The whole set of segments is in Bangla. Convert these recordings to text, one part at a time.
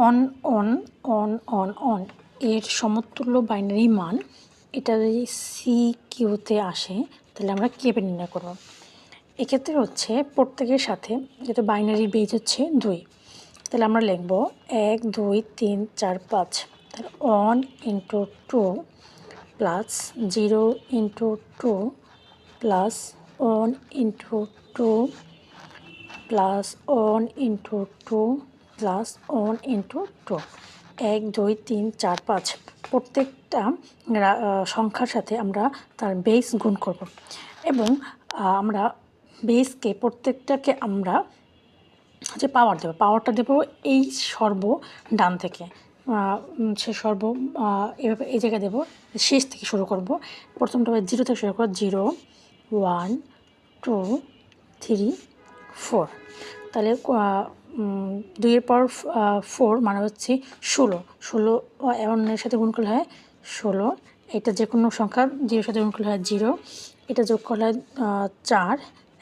On on on on on এর সমতুল্য বাইনারি মান এটা যদি সি কিউতে আসে, তাহলে আমরা কেপে নির্ণয় করব। এক্ষেত্রে হচ্ছে প্রত্যেকের সাথে যেহেতু বাইনারি বেজ হচ্ছে দুই, তাহলে আমরা লিখব এক, দুই, তিন, চার, পাঁচ। তাহলে one into two plus zero into two plus one into two plus one into two plus one into two এক, দুই, তিন, চার, পাঁচ। প্রত্যেকটা সংখ্যার সাথে আমরা তার বেস গুণ করব। এবং আমরা বেসকে প্রত্যেকটাকে আমরা যে পাওয়ার দেবো পাওয়ারটা দেবো এই সর্ব ডান থেকে। সে সর্ব এভাবে এই জায়গায় দেবো, শেষ থেকে শুরু করব। প্রথমটা জিরো থেকে শুরু করব zero one two three four তাহলে দুইয়ের পর ফোর মানে হচ্ছে ষোলো। ষোলো এর সাথে গুণ করলে হয় ষোলো। এটা যে কোনো সংখ্যা, জিরোর সাথে গুণ করলে হয় জিরো। এটা যোগ করলে হয় চার।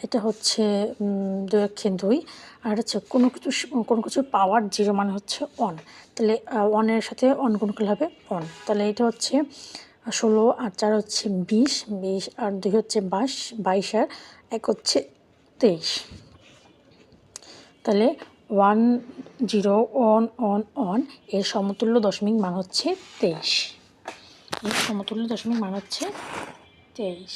এটা হচ্ছে দুই অক্ষে দুই। আর হচ্ছে কোনো কিছু কোনো কিছু পাওয়ার জিরো মানে হচ্ছে অন তাহলে ওয়ানের সাথে অন গুণ করলে হবে অন তাহলে এটা হচ্ছে ষোলো আর চার হচ্ছে বিশ। বিশ আর দুই হচ্ছে বাইশ। বাইশ আর এক হচ্ছে তেইশ। তাহলে ওয়ান জিরো ওয়ান ওয়ান ওয়ানের সমতুল্য দশমিক মান হচ্ছে তেইশ। এর সমতুল্য দশমিক মান হচ্ছে তেইশ।